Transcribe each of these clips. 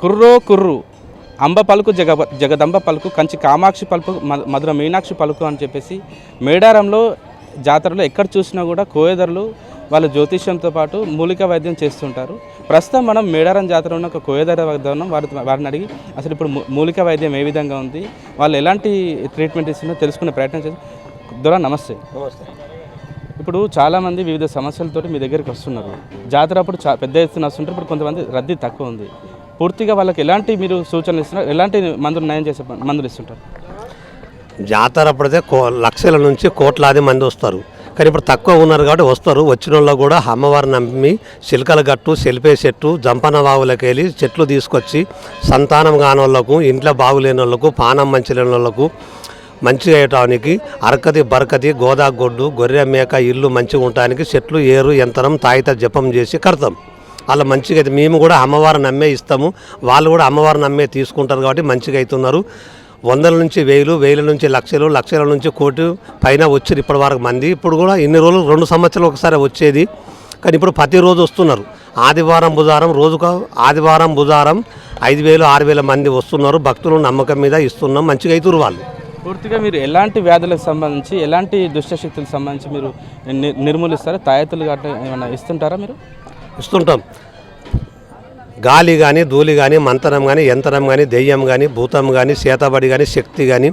కుర్రో కుర్రు అంబ పలుకు జగ జగదంబ పలుకు కంచి కామాక్షి పలుకు మధుర మీనాక్షి పలుకు అని చెప్పేసి మేడారంలో జాతరలో ఎక్కడ చూసినా కూడా కోయదరులు వాళ్ళు జ్యోతిష్యంతో పాటు మూలిక వైద్యం చేస్తుంటారు. ప్రస్తుతం మనం మేడారం జాతర ఉన్న ఒక కోయదర ఉన్నాం వారి వారిని అడిగి అసలు ఇప్పుడు మూలిక వైద్యం ఏ విధంగా ఉంది వాళ్ళు ఎలాంటి ట్రీట్మెంట్ ఇస్తుందో తెలుసుకునే ప్రయత్నం చేసి దొర నమస్తే. నమస్తే. ఇప్పుడు చాలామంది వివిధ సమస్యలతోటి మీ దగ్గరికి వస్తున్నారు. జాతర అప్పుడు చా పెద్ద ఎత్తున వస్తుంటారు ఇప్పుడు కొంతమంది రద్దీ తక్కువ ఉంది. పూర్తిగా వాళ్ళకి ఎలాంటి మీరు సూచనలు ఇస్తున్నారు? ఎలాంటి మందులు నయం చేసే మందులు ఇస్తుంటారు? జాతర పడితే కో లక్షల నుంచి కోట్లాది మంది వస్తారు. కానీ ఇప్పుడు తక్కువ ఉన్నారు కాబట్టి వస్తారు. వచ్చిన వాళ్ళు కూడా అమ్మవారిని నమ్మి చిలకల గట్టు సెలిపే చెట్టు జంపన బావులకి వెళ్ళి చెట్లు తీసుకొచ్చి సంతానం కాని వాళ్ళకు ఇంట్లో బాగులేని వాళ్ళకు పానం మంచి లేని వాళ్ళకు మంచిగా అయ్యటానికి అరకతి బరకతి గోదాగొడ్డు గొర్రె మేక ఇల్లు మంచిగా ఉండటానికి చెట్లు ఏరు యంత్రం తాయిత జపం చేసి కడతాం. అలా మంచిగా అయితే మేము కూడా అమ్మవారిని నమ్మే ఇస్తాము. వాళ్ళు కూడా అమ్మవారిని నమ్మే తీసుకుంటారు కాబట్టి మంచిగా అవుతున్నారు. వందల నుంచి వేలు వేల నుంచి లక్షలు లక్షల నుంచి కోటి పైన వచ్చారు ఇప్పటి వరకు మంది. ఇప్పుడు కూడా ఇన్ని రోజులు రెండు సంవత్సరాలు ఒకసారి వచ్చేది. కానీ ఇప్పుడు ప్రతిరోజు వస్తున్నారు. ఆదివారం బుధారం రోజుకు ఆదివారం బుధారం ఐదు వేలు ఆరు వేల మంది వస్తున్నారు. భక్తులు నమ్మకం మీద ఇస్తున్నాం. మంచిగా అవుతున్నారు వాళ్ళు. పూర్తిగా మీరు ఎలాంటి వ్యాధులకు సంబంధించి ఎలాంటి దుష్టశక్తులకు సంబంధించి మీరు నిర్మూలిస్తారు నిర్మూలిస్తారా? తాయెత్తులు గట్రా ఏమైనా ఇస్తుంటారా మీరు? ఇస్తుంటాం. గాలి కానీ ధూళి కానీ మంతరం కానీ యంత్రం కానీ దెయ్యం కానీ భూతం కానీ చేతబడి కానీ శక్తి కానీ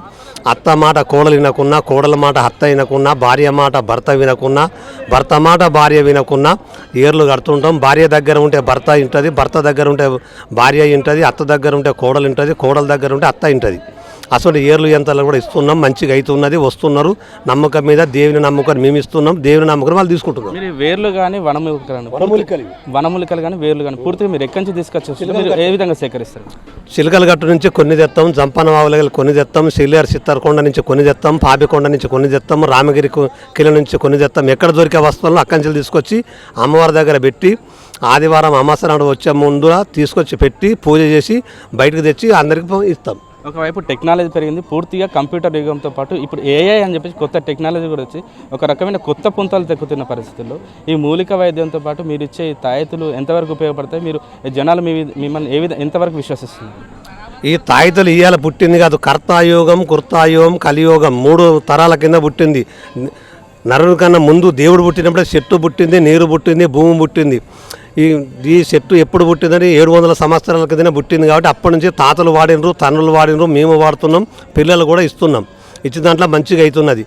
అత్త మాట కోడలు వినకున్నా కోడల మాట అత్త వినకున్నా భార్య మాట భర్త వినకున్నా భర్త మాట భార్య వినకున్నా ఏర్లు కడుతుంటాం. భార్య దగ్గర ఉంటే భర్త వింటుంది భర్త దగ్గర ఉంటే భార్య ఉంటుంది అత్త దగ్గర ఉంటే కోడలు ఉంటుంది కోడల దగ్గర ఉంటే అత్త ఉంటుంది అసలు ఏర్లు యంత్రాలు కూడా ఇస్తున్నాం మంచిగా అవుతున్నది వస్తున్నారు. నమ్మకం మీద దేవుని నమ్మకం మేము ఇస్తున్నాం దేవుని నమ్మకం వాళ్ళు తీసుకుంటున్నారు. మీరు వేర్లు కానీ వనమూలికలు వనమూలికలు కానీ వేర్లు కానీ పూర్తిగా మీరు ఎక్కడి నుంచి తీసుకొచ్చి మీరు ఏ విధంగా సేకరిస్తారు? చిలకల గట్టు నుంచి కొన్ని తెత్తాం జంపన వావులకి కొన్ని తెత్తాం సిలియర్ సిత్తరకొండ నుంచి కొన్ని తెత్తాం పాపికొండ నుంచి కొన్ని తెత్తాం రామగిరి కిల నుంచి కొన్ని తెత్తాం. ఎక్కడ దొరికే వస్తువులను అక్కడి నుంచి తీసుకొచ్చి అమ్మవారి దగ్గర పెట్టి ఆదివారం అమాస నాడు వచ్చే ముందు తీసుకొచ్చి పెట్టి పూజ చేసి బయటకు తెచ్చి అందరికి ఇస్తాం. ఒకవైపు టెక్నాలజీ పెరిగింది పూర్తిగా కంప్యూటర్ యుగంతో పాటు ఇప్పుడు ఏఐ అని చెప్పేసి కొత్త టెక్నాలజీ కూడా వచ్చి ఒక రకమైన కొత్త పుంతలు తెక్కుతున్న పరిస్థితుల్లో ఈ మూలిక వైద్యంతో పాటు మీరు ఇచ్చే ఈ తాయెత్తులు ఎంతవరకు ఉపయోగపడతాయి? మీరు జనాలు మీ మిమ్మల్ని ఏ విధంగా ఎంతవరకు విశ్వసిస్తున్నారు? ఈ తాయితులు ఇవాళ పుట్టింది కాదు కర్తాయోగం కుర్తాయోగం కలియోగం మూడు తరాల కింద పుట్టింది. నరుని కన్నా ముందు దేవుడు పుట్టినప్పుడే చెట్టు పుట్టింది నీరు పుట్టింది భూమి పుట్టింది. ఈ ఈ చెట్టు ఎప్పుడు పుట్టిందని ఏడు వందల సంవత్సరాల కింద పుట్టింది కాబట్టి అప్పటి నుంచి తాతలు వాడినరు తండ్రులు వాడినరు మేము వాడుతున్నాం పిల్లలు కూడా ఇస్తున్నాం. ఇచ్చిన దాంట్లో మంచిగా అవుతున్నది.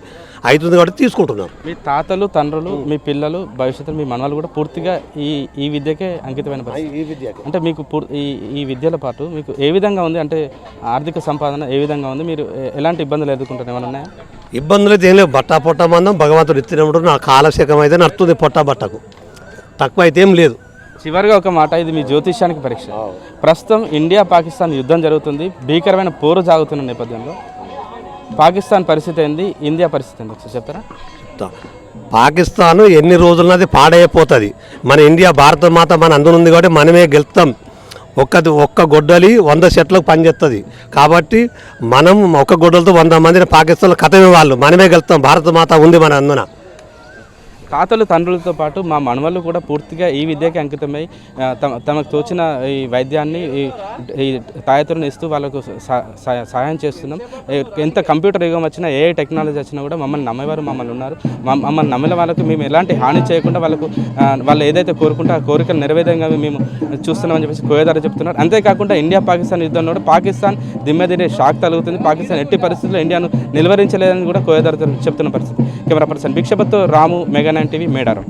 అవుతుంది కాబట్టి తీసుకుంటున్నారు మీ తాతలు తండ్రులు మీ పిల్లలు భవిష్యత్తులో మీ మనవాళ్ళు కూడా పూర్తిగా ఈ ఈ విద్యకే అంకితమైన ఈ విద్య అంటే మీకు ఈ ఈ విద్యల పాటు మీకు ఏ విధంగా ఉంది? అంటే ఆర్థిక సంపాదన ఏ విధంగా ఉంది? మీరు ఎలాంటి ఇబ్బందులు ఎదుర్కొంటారు ఏమైనా ఉన్నాయా? ఇబ్బందులు అయితే ఏం లేవు. బట్ట పొట్ట మందం భగవంతుడు ఇచ్చినప్పుడు నా కాలశకం అయితే నడుతుంది పొట్ట బట్టకు. తక్కువ అయితే ఏం లేదు. చివరిగా ఒక మాట ఇది మీ జ్యోతిష్యానికి పరీక్ష. ప్రస్తుతం ఇండియా పాకిస్తాన్ యుద్ధం జరుగుతుంది. భీకరమైన పోరు సాగుతున్న నేపథ్యంలో పాకిస్తాన్ పరిస్థితి ఏంది? ఇండియా పరిస్థితి ఏంది? ఒకసారి చెప్తారా? చెప్తా. పాకిస్తాన్ ఎన్ని రోజులన్నది పాడైపోతుంది. మన ఇండియా భారత మాత మన అందునుంది కాబట్టి మనమే గెలుస్తాం. ఒక్కది ఒక్క గొడ్డలి వంద సెట్లకు పనిచేస్తుంది కాబట్టి మనం ఒక్క గొడ్డలతో వంద మందిని పాకిస్తాన్లో కథమే వాళ్ళు. మనమే గెలుస్తాం. భారత మాత ఉంది మన అందున. తాతలు తండ్రులతో పాటు మా మనవళ్ళు కూడా పూర్తిగా ఈ విద్యకి అంకితమై తమ తమకు తోచిన ఈ వైద్యాన్ని ఈ ఈ ఇస్తూ వాళ్ళకు సహాయం చేస్తున్నాం. ఎంత కంప్యూటర్ యుగం వచ్చినా ఏ టెక్నాలజీ వచ్చినా కూడా మమ్మల్ని నమ్మేవారు మమ్మల్ని ఉన్నారు. మమ్మల్ని నమ్మిన వాళ్ళకు మేము ఎలాంటి హాని చేయకుండా వాళ్ళకు వాళ్ళు ఏదైతే కోరుకుంటే ఆ కోరికలు నెరవేరంగా మేము చూస్తున్నామని చెప్పేసి కోయదారు చెప్తున్నారు. అంతేకాకుండా ఇండియా పాకిస్తాన్ యుద్ధంలో కూడా పాకిస్తాన్ దిమ్మెదిరే షాక్ తగులుతుంది పాకిస్తాన్ ఎట్టి పరిస్థితుల్లో ఇండియాను నిలువరించలేదని కూడా కోయదారు చెప్తున్న పరిస్థితి. Camera person Bhikshapathi Ramu Mega Nine TV Medaram.